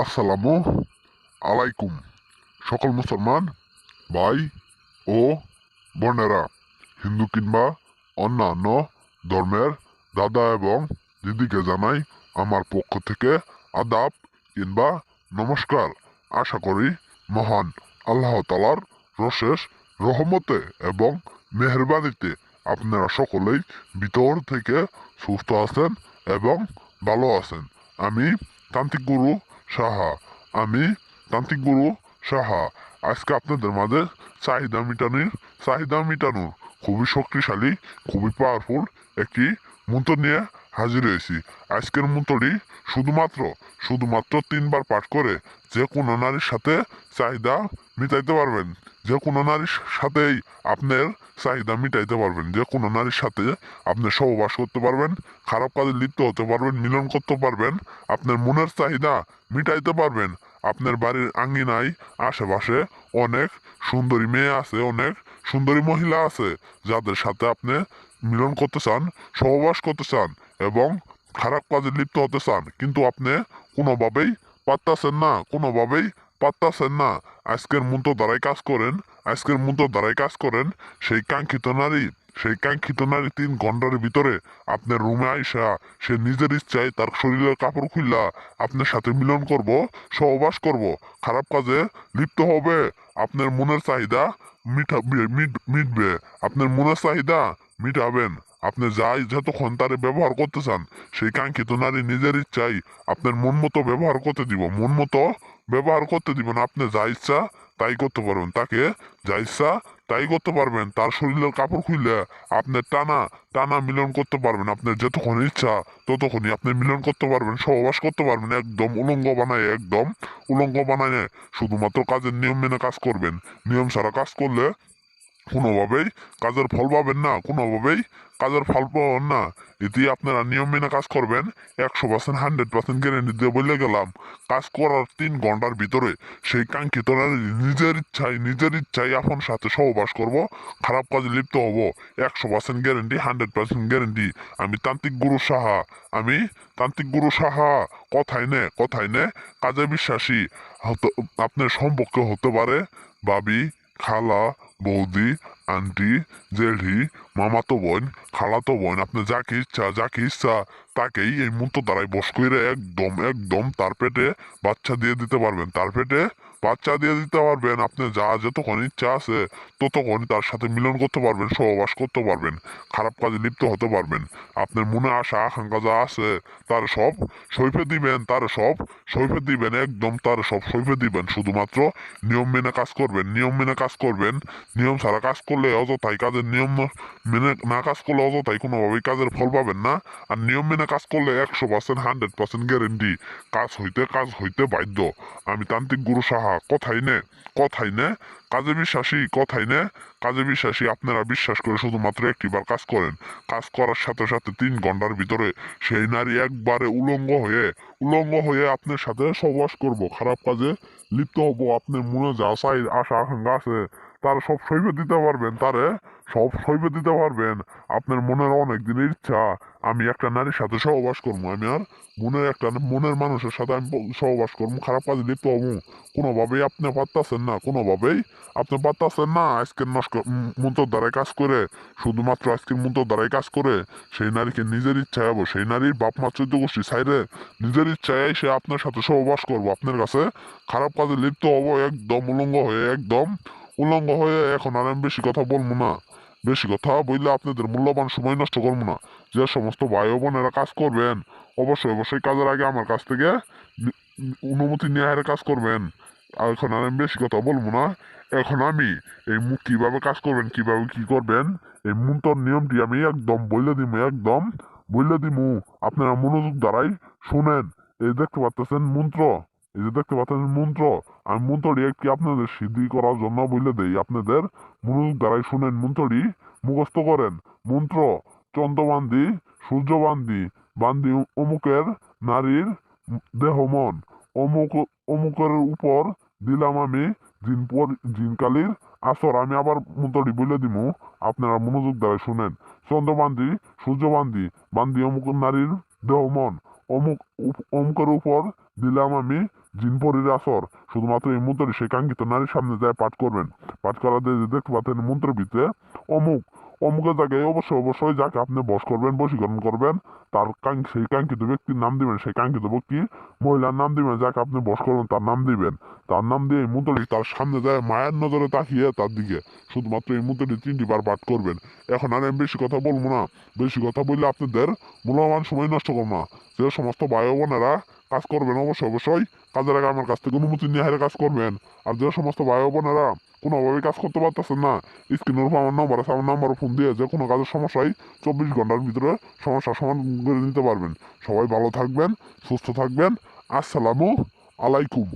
আসসালামু আলাইকুম। সকল মুসলমান, ভাই ও বোনেরা, হিন্দু কিংবা অন্যান্য ধর্মের দাদা এবং দিদিকে জানাই আমার পক্ষ থেকে আদাব কিংবা নমস্কার। আশা করি মহান আল্লাহ তালার রশেষ রহমতে এবং মেহরবানিতে আপনারা সকলেই ভিতর থেকে সুস্থ আছেন এবং ভালো আছেন। আমি তান্ত্রিক গুরু সাহা। আমি তান্ত্রিক গুরু সাহা। আজকে আপনাদের মাঝে চাহিদা মিটানোর চাহিদা মিটানোর। খুবই শক্তিশালী, খুবই পাওয়ারফুল একটি মন্ত্র নিয়ে হাজির হয়েছি। আজকের মন্ত্রটি শুধুমাত্র শুধুমাত্র তিনবার পাঠ করে যে কোনো নারীর সাথে চাহিদা মিটাইতে পারবেন। যে কোনো নারীর সাথেই আপনার চাহিদা মিটাইতে পারবেন। যে কোনো নারীর সাথে আপনি সহবাস করতে পারবেন, খারাপ কাজে লিপ্ত হতে পারবেন, মিলন করতে পারবেন, আপনার মনের চাহিদা মিটাইতে পারবেন। আপনার বাড়ির আঙ্গিনায় আশেপাশে অনেক সুন্দরী মেয়ে আছে, অনেক সুন্দরী মহিলা আছে, যাদের সাথে আপনি মিলন করতে চান, সহবাস করতে চান। এবং খারাপ কাজে লিপ্ত হতে চান, কিন্তু আপনি কোনোভাবেই পারতাছেন না, কোনোভাবেই পারতাছেন না। আজকের মন্ত্র দ্বারাই কাজ করেন আজকের মন্ত্র দ্বারাই কাজ করেন, সেই কাঙ্ক্ষিত নারী, সেই কাঙ্ক্ষিত নারী তিন ঘণ্টার ভিতরে আপনার রুমে আইসা, সে নিজের ইচ্ছায় তার শরীরের কাপড় খুললা আপনার সাথে মিলন করব, সহবাস করব, খারাপ কাজে লিপ্ত হবে, আপনার মনের চাহিদা মিঠা মিট- মিটবে আপনার মনের চাহিদা মিটাবেন। আপনি যাই যতক্ষণ তারে ব্যবহার করতে চান, সেই কাঙ্ক্ষিত নারী নিজের ইচ্ছাই আপনার মন মতো ব্যবহার করতে দিব। মন মতো ব্যবহার করতে দিবেন আপনি যা ইচ্ছা তাই করতে পারবেন। তাকে যা ইচ্ছা তাই করতে পারবেন। তার শরীরের কাপড় খুললে আপনি টানা টানা মিলন করতে পারবেন। আপনার যতক্ষণ ইচ্ছা ততক্ষণই আপনি মিলন করতে পারবেন, সহবাস করতে পারবেন। একদম উলঙ্গ বানায়, একদম উলঙ্গ বানায় শুধুমাত্র কাজের নিয়ম মেনে কাজ করবেন। নিয়ম ছাড়া কাজ করলে কোনোভাবেই কাজের ফল পাবেন না, কোনোভাবেই কাজের ফল পাবেন না। এটি আপনারা নিয়ম মেনে কাজ করবেন, একশো পার্সেন্ট হান্ড্রেড পার্সেন্ট গ্যারেন্টি দিয়ে বলে গেলাম। কাজ করার তিন ঘণ্টার ভিতরে সেই কাঙ্ক্ষিত নিজের ইচ্ছায় নিজের ইচ্ছায় আপন সাথে সহবাস করব, খারাপ কাজে লিপ্ত হব। একশো percent guarantee hundred percent guarantee আমি তান্ত্রিক গুরু সাহা, আমি তান্ত্রিক গুরু সাহা। কথাই নে কথাই নে, কাজে বিশ্বাসী। আপনার সম্পর্কে হতে পারে বাবি খালা बौदी आंटी जेठी মামাতো বোন, খালাতো বোন, আপনি যাকে ইচ্ছা যাকে ইচ্ছা, তাকেই এই মন্ত্র দ্বারাই বস করে একদম একদম তার পেটে বাচ্চা দিয়ে দিতে পারবেন। তার পেটে বাচ্চা দিয়ে দিতে পারবেন, আপনি যা যতক্ষণ ইচ্ছা আছে, ততক্ষণ তার সাথে মিলন করতে পারবেন, সহবাস করতে পারবেন, খারাপ কাজে লিপ্ত হতে পারবেন। আপনার মনে আশা, আকাঙ্ক্ষা যা আছে, তার সব সৈফে দিবেন, তার সব সৈফে দিবেন, একদম তার সব সৈফে দিবেন। শুধুমাত্র নিয়ম মেনে কাজ করবেন, নিয়ম মেনে কাজ করবেন, নিয়ম ছাড়া কাজ করলে অযথাই কাজের নিয়ম মেনে না কাজ করলে অযথাই কোনোভাবেই কাজের ফল পাবেন না। আর নিয়ম মেনে কাজ করলে একশো পার্সেন্ট হান্ড্রেড পার্সেন্ট গ্যারেন্টি কাজ হইতে কাজ হইতে বাধ্য। আমি তান্ত্রিক গুরু সাহা, কথাই নে কথাই নে। কাজে বিশ্বাসী, কথাই নে। কাজে বিশ্বাসী আপনারা বিশ্বাস করে শুধুমাত্র একটিবার কাজ করেন। কাজ করার সাথে সাথে তিন ঘণ্টার ভিতরে সেই নারী একবারে উলঙ্গ হয়ে উলঙ্গ হয়ে আপনার সাথে সহবাস করব। খারাপ কাজে লিপ্ত হব। আপনার মনে যা চাই, আশা, আকাঙ্ক্ষা আছে, তার সব সইবে দিতে পারবেন। তারে সব সইবে দিতে পারবেন। আপনার মনের অনেক দিনের ইচ্ছা। আমি একটা নারীর সাথে সহবাস করব। আমি আর মনের একটা মনের মানুষের সাথে আমি সহবাস করব। খারাপ কাজে লিপ্ত হব। কোনোভাবেই আপনি পারতাছেন না। কোনোভাবেই আপনি পারতাছেন না আজকের নষ্ট মন্ত্র দ্বারাই কাজ করে। শুধুমাত্র আজকের মন্ত্র দ্বারাই কাজ করে। সেই নারীকে নিজের ইচ্ছায় হব। সেই নারীর বাপ মা চোদ্দ গোষ্ঠী সাইরে নিজের ইচ্ছায় সে আপনার সাথে সহবাস করব। আপনার কাছে খারাপ কাজে লিপ্ত হব। একদম উলঙ্গ হয়ে, একদম উলঙ্গ হয়ে। এখন আর আমি বেশি কথা বলব না। বেশি কথা বললে আপনাদের মূল্যবান সময় নষ্ট করব না। যে সমস্ত ভাই বোনেরা কাজ করবেন, অবশ্যই অবশ্যই কাজের আগে আমার কাছ থেকে অনুমতি নিয়ে হারে কাজ করবেন। আর এখন আর আমি বেশি কথা বলব না। এখন আমি এই কীভাবে কাজ করবেন, কীভাবে কি করবেন, এই মন্ত্র নিয়মটি আমি একদম বললে দিমু, একদম বললে দিমু। আপনারা মনোযোগ দ্বারাই শোনেন। এই দেখতে পাচ্ছেন মন্ত্র। এই যে দেখতে পাচ্ছেন মন্ত্র, আর মন্ত্রটি একটি আপনাদের সিদ্ধি করার জন্য বলে দেই। আপনাদের মনোযোগ দ্বারাই শুনেন মন্ত্রটি। মুখস্থ করেন। মন্ত্র চন্দ্রবান্দি সূর্যবান্দি বান্দি অমুকের নারীর দেহ মন। অমুক, অমুকের উপর দিলাম আমি জিন পর, জিনকালির আসর। আমি আবার মন্ত্রটি বলে দিব। আপনারা মনোযোগ দ্বারা শুনেন। চন্দ্রবান্দি সূর্যবান্দি বান্দি অমুক নারীর দেহ মন। অমুক অমুকের উপর দিলাম আমি জিনপরির আসর। শুধুমাত্র এই মন্ত্রটি সেই কাঙ্ক্ষিত নারীর সামনে যায় পাঠ করবেন। পাঠ করা দিয়ে যে দেখতে পাচ্ছেন ভিতরে অমুক। অমুকের জায়গায় অবশ্যই অবশ্যই যাকে আপনি বস করবেন, বশীকরণ করবেন, তার সেই কাঙ্ক্ষিত ব্যক্তির নাম দিবেন। সেই কাঙ্ক্ষিত ব্যক্তি মহিলার নাম দিবেন, যাকে আপনি বস করবেন, তার নাম দিবেন। তার নাম দিয়ে এই মন্ত্রটি তার সামনে যায় মায়ের নজরে তাকিয়ে তার দিকে। শুধুমাত্র এই মন্ত্রটি তিনটি বার পাঠ করবেন। এখন আর আমি বেশি কথা বলব না। বেশি কথা বললে আপনাদের মূল্যবান সময় নষ্ট করব না। যে সমস্ত ও বোনেরা কাজ করবেন অবশ্যই অবশ্যই কাজের আগে আমার কাছ থেকে অনুমতি নিয়ে হারে কাজ করবেন। আর যে সমস্ত ভাই বোনেরা কোনো কোনোভাবে কাজ করতে পারতেছেন না, স্ক্রিনের উপর আমার নম্বর আছে, আমার নাম্বারে ফোন দিয়ে যে কোনো কাজের সমস্যায় চব্বিশ ঘণ্টার ভিতরে সমস্যার সমাধান করে নিতে পারবেন। সবাই ভালো থাকবেন, সুস্থ থাকবেন। আসসালামু আলাইকুম।